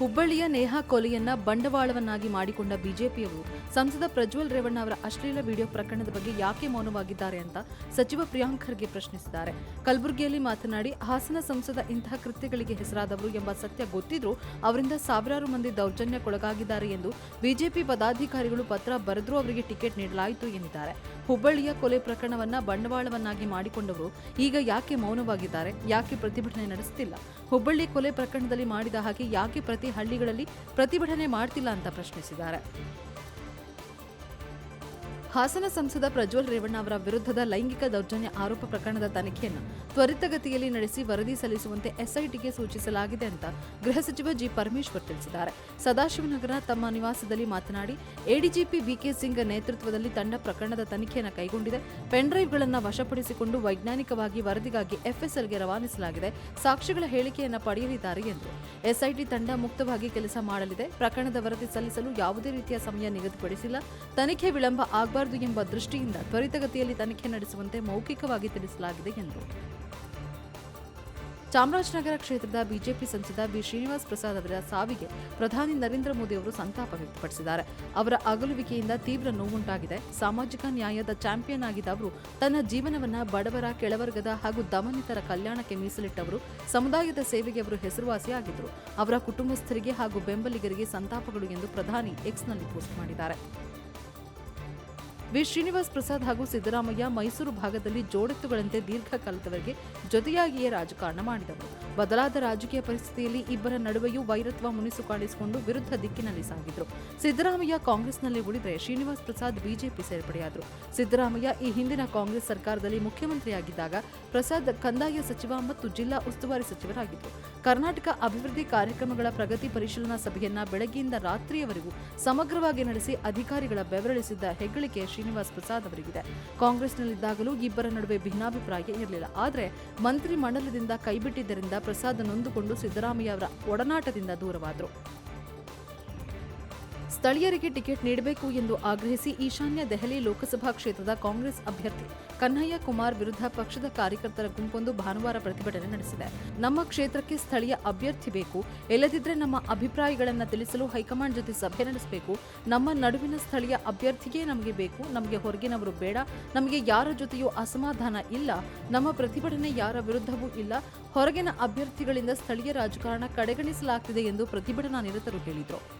ಹುಬ್ಬಳ್ಳಿಯ ನೇಹಾ ಕೊಲೆಯನ್ನ ಬಂಡವಾಳವನ್ನಾಗಿ ಮಾಡಿಕೊಂಡ ಬಿಜೆಪಿಯವರು ಸಂಸದ ಪ್ರಜ್ವಲ್ ರೇವಣ್ಣ ಅವರ ಅಶ್ಲೀಲ ವಿಡಿಯೋ ಪ್ರಕರಣದ ಬಗ್ಗೆ ಯಾಕೆ ಮೌನವಾಗಿದ್ದಾರೆ ಅಂತ ಸಚಿವ ಪ್ರಿಯಾಂಕ್ ಖರ್ಗೆ ಪ್ರಶ್ನಿಸಿದ್ದಾರೆ. ಕಲಬುರಗಿಯಲ್ಲಿ ಮಾತನಾಡಿ, ಹಾಸನ ಸಂಸದ ಇಂತಹ ಕೃತ್ಯಗಳಿಗೆ ಹೆಸರಾದವರು ಎಂಬ ಸತ್ಯ ಗೊತ್ತಿದ್ರೂ ಅವರಿಂದ ಸಾವಿರಾರು ಮಂದಿ ದೌರ್ಜನ್ಯಕ್ಕೊಳಗಾಗಿದ್ದಾರೆ ಎಂದು ಬಿಜೆಪಿ ಪದಾಧಿಕಾರಿಗಳು ಪತ್ರ ಬರೆದ್ರೂ ಅವರಿಗೆ ಟಿಕೆಟ್ ನೀಡಲಾಯಿತು ಎಂದಿದ್ದಾರೆ ಹುಬ್ಬಳ್ಳಿಯ ಕೊಲೆ ಪ್ರಕರಣವನ್ನ ಬಂಡವಾಳವನ್ನಾಗಿ ಮಾಡಿಕೊಂಡವರು ಈಗ ಯಾಕೆ ಮೌನವಾಗಿದ್ದಾರೆ, ಯಾಕೆ ಪ್ರತಿಭಟನೆ ನಡೆಸುತ್ತಿಲ್ಲ ಹುಬ್ಬಳ್ಳಿ ಕೊಲೆ ಪ್ರಕರಣದಲ್ಲಿ ಮಾಡಿದ ಹಾಗೆ ಯಾಕೆ ಪ್ರತಿ ಹಳ್ಳಿಗಳಲ್ಲಿ ಪ್ರತಿಭಟನೆ ಮಾಡ್ತಿಲ್ಲ ಅಂತ ಪ್ರಶ್ನಿಸಿದ್ದಾರೆ. ಹಾಸನ ಸಂಸದ ಪ್ರಜ್ವಲ್ ರೇವಣ್ಣ ಅವರ ವಿರುದ್ಧದ ಲೈಂಗಿಕ ದೌರ್ಜನ್ಯ ಆರೋಪ ಪ್ರಕರಣದ ತನಿಖೆಯನ್ನು ತ್ವರಿತಗತಿಯಲ್ಲಿ ನಡೆಸಿ ವರದಿ ಸಲ್ಲಿಸುವಂತೆ ಎಸ್ಐಟಿಗೆ ಸೂಚಿಸಲಾಗಿದೆ ಅಂತ ಗೃಹ ಸಚಿವ ಜಿ ಪರಮೇಶ್ವರ್ ತಿಳಿಸಿದ್ದಾರೆ. ಸದಾಶಿವನಗರ ತಮ್ಮ ನಿವಾಸದಲ್ಲಿ ಮಾತನಾಡಿ, ಎಡಿಜಿಪಿ ಬಿಕೆ ಸಿಂಗ್ ನೇತೃತ್ವದಲ್ಲಿ ತಂಡ ಪ್ರಕರಣದ ತನಿಖೆಯನ್ನು ಕೈಗೊಂಡಿದೆ. ಪೆನ್ಡ್ರೈವ್ಗಳನ್ನು ವಶಪಡಿಸಿಕೊಂಡು ವೈಜ್ಞಾನಿಕವಾಗಿ ವರದಿಗಾಗಿ ಎಫ್ಎಸ್ಎಲ್ಗೆ ರವಾನಿಸಲಾಗಿದೆ. ಸಾಕ್ಷಿಗಳ ಹೇಳಿಕೆಯನ್ನು ಪಡೆಯಲಿದ್ದಾರೆ ಎಂದು ಎಸ್ಐಟಿ ತಂಡ ಮುಕ್ತವಾಗಿ ಕೆಲಸ ಮಾಡಲಿದೆ. ಪ್ರಕರಣದ ವರದಿ ಸಲ್ಲಿಸಲು ಯಾವುದೇ ರೀತಿಯ ಸಮಯ ನಿಗದಿಪಡಿಸಿಲ್ಲ. ತನಿಖೆ ವಿಳಂಬ ಆಗಬಾರದು ಎಂಬ ದೃಷ್ಟಿಯಿಂದ ತ್ವರಿತಗತಿಯಲ್ಲಿ ತನಿಖೆ ನಡೆಸುವಂತೆ ಮೌಖಿಕವಾಗಿ ತಿಳಿಸಲಾಗಿದೆ ಎಂದರು ಚಾಮರಾಜನಗರ ಕ್ಷೇತ್ರದ ಬಿಜೆಪಿ ಸಂಸದ ಬಿ. ಶ್ರೀನಿವಾಸ್ ಪ್ರಸಾದ್ ಅವರ ಸಾವಿಗೆ ಪ್ರಧಾನಿ ನರೇಂದ್ರ ಮೋದಿ ಅವರು ಸಂತಾಪ ವ್ಯಕ್ತಪಡಿಸಿದ್ದಾರೆ. ಅವರ ಅಗಲುವಿಕೆಯಿಂದ ತೀವ್ರ ನೋವುಂಟಾಗಿದೆ. ಸಾಮಾಜಿಕ ನ್ಯಾಯದ ಚಾಂಪಿಯನ್ ಆಗಿದ್ದ ಅವರು ತನ್ನ ಜೀವನವನ್ನ ಬಡವರ, ಕೆಳವರ್ಗದ ಹಾಗೂ ದಮನಿತರ ಕಲ್ಯಾಣಕ್ಕೆ ಮೀಸಲಿಟ್ಟವರು, ಸಮುದಾಯದ ಸೇವೆಗೆ ಅವರು ಹೆಸರುವಾಸಿಯಾಗಿದ್ದರು ಅವರ ಕುಟುಂಬಸ್ಥರಿಗೆ ಹಾಗೂ ಬೆಂಬಲಿಗರಿಗೆ ಸಂತಾಪಗಳು ಎಂದು ಪ್ರಧಾನಿ ಎಕ್ಸ್ನಲ್ಲಿ ಪೋಸ್ಟ್ ಮಾಡಿದ್ದಾರೆ. ವಿ. ಶ್ರೀನಿವಾಸ್ ಪ್ರಸಾದ್ ಹಾಗೂ ಸಿದ್ದರಾಮಯ್ಯ ಮೈಸೂರು ಭಾಗದಲ್ಲಿ ಜೋಡೆತ್ತುಗಳಂತೆ ದೀರ್ಘಕಾಲದವರೆಗೆ ಜೊತೆಯಾಗಿಯೇ ರಾಜಕಾರಣ ಮಾಡಿದವರು. ಬದಲಾದ ರಾಜಕೀಯ ಪರಿಸ್ಥಿತಿಯಲ್ಲಿ ಇಬ್ಬರ ನಡುವೆಯೂ ವೈರತ್ವ ಮುನಿಸು ಕಾಣಿಸಿಕೊಂಡು ವಿರುದ್ಧ ದಿಕ್ಕಿನಲ್ಲಿ ಸಾಗಿದ್ರು. ಸಿದ್ದರಾಮಯ್ಯ ಕಾಂಗ್ರೆಸ್ನಲ್ಲಿ ಉಳಿದರೆ ಶ್ರೀನಿವಾಸ್ ಪ್ರಸಾದ್ ಬಿಜೆಪಿ ಸೇರ್ಪಡೆಯಾದರು. ಸಿದ್ದರಾಮಯ್ಯ ಈ ಹಿಂದಿನ ಕಾಂಗ್ರೆಸ್ ಸರ್ಕಾರದಲ್ಲಿ ಮುಖ್ಯಮಂತ್ರಿಯಾಗಿದ್ದಾಗ ಪ್ರಸಾದ್ ಕಂದಾಯ ಸಚಿವ ಮತ್ತು ಜಿಲ್ಲಾ ಉಸ್ತುವಾರಿ ಸಚಿವರಾಗಿದ್ದರು ಕರ್ನಾಟಕ ಅಭಿವೃದ್ಧಿ ಕಾರ್ಯಕ್ರಮಗಳ ಪ್ರಗತಿ ಪರಿಶೀಲನಾ ಸಭೆಯನ್ನ ಬೆಳಗ್ಗೆಯಿಂದ ರಾತ್ರಿಯವರೆಗೂ ಸಮಗ್ರವಾಗಿ ನಡೆಸಿ ಅಧಿಕಾರಿಗಳ ಬೆವರಳಿಸಿದ್ದ ಹೆಗ್ಗಳಿಕೆ ಶ್ರೀನಿವಾಸ್ ಪ್ರಸಾದ್ ಅವರಿಗಿದೆ. ಕಾಂಗ್ರೆಸ್ನಲ್ಲಿದ್ದಾಗಲೂ ಇಬ್ಬರ ನಡುವೆ ಭಿನ್ನಾಭಿಪ್ರಾಯ ಇರಲಿಲ್ಲ. ಆದರೆ ಮಂತ್ರಿ ಮಂಡಲದಿಂದ ಕೈಬಿಟ್ಟಿದ್ದರಿಂದ ಪ್ರಸಾದ್ ನೊಂದುಕೊಂಡು ಸಿದ್ದರಾಮಯ್ಯ ಅವರ ಒಡನಾಟದಿಂದ ದೂರವಾದರು. ಸ್ಥಳೀಯರಿಗೆ ಟಿಕೆಟ್ ನೀಡಬೇಕು ಎಂದು ಆಗ್ರಹಿಸಿ ಈಶಾನ್ಯ ದೆಹಲಿ ಲೋಕಸಭಾ ಕ್ಷೇತ್ರದ ಕಾಂಗ್ರೆಸ್ ಅಭ್ಯರ್ಥಿ ಕನ್ಹಯ್ಯ ಕುಮಾರ್ ವಿರುದ್ಧ ಪಕ್ಷದ ಕಾರ್ಯಕರ್ತರ ಗುಂಪೊಂದು ಭಾನುವಾರ ಪ್ರತಿಭಟನೆ ನಡೆಸಿದೆ. ನಮ್ಮ ಕ್ಷೇತ್ರಕ್ಕೆ ಸ್ಥಳೀಯ ಅಭ್ಯರ್ಥಿ ಬೇಕು. ಇಲ್ಲದಿದ್ದರೆ ನಮ್ಮ ಅಭಿಪ್ರಾಯಗಳನ್ನು ತಿಳಿಸಲು ಹೈಕಮಾಂಡ್ ಜೊತೆ ಸಭೆ ನಡೆಸಬೇಕು. ನಮ್ಮ ನಡುವಿನ ಸ್ಥಳೀಯ ಅಭ್ಯರ್ಥಿಯೇ ನಮಗೆ ಬೇಕು. ನಮಗೆ ಹೊರಗಿನವರು ಬೇಡ. ನಮಗೆ ಯಾರ ಜೊತೆಯೂ ಅಸಮಾಧಾನ ಇಲ್ಲ. ನಮ್ಮ ಪ್ರತಿಭಟನೆ ಯಾರ ವಿರುದ್ಧವೂ ಇಲ್ಲ. ಹೊರಗಿನ ಅಭ್ಯರ್ಥಿಗಳಿಂದ ಸ್ಥಳೀಯ ರಾಜಕಾರಣ ಕಡೆಗಣಿಸಲಾಗ್ತಿದೆ ಎಂದು ಪ್ರತಿಭಟನಾ ನಿರತರು ಹೇಳಿದರು.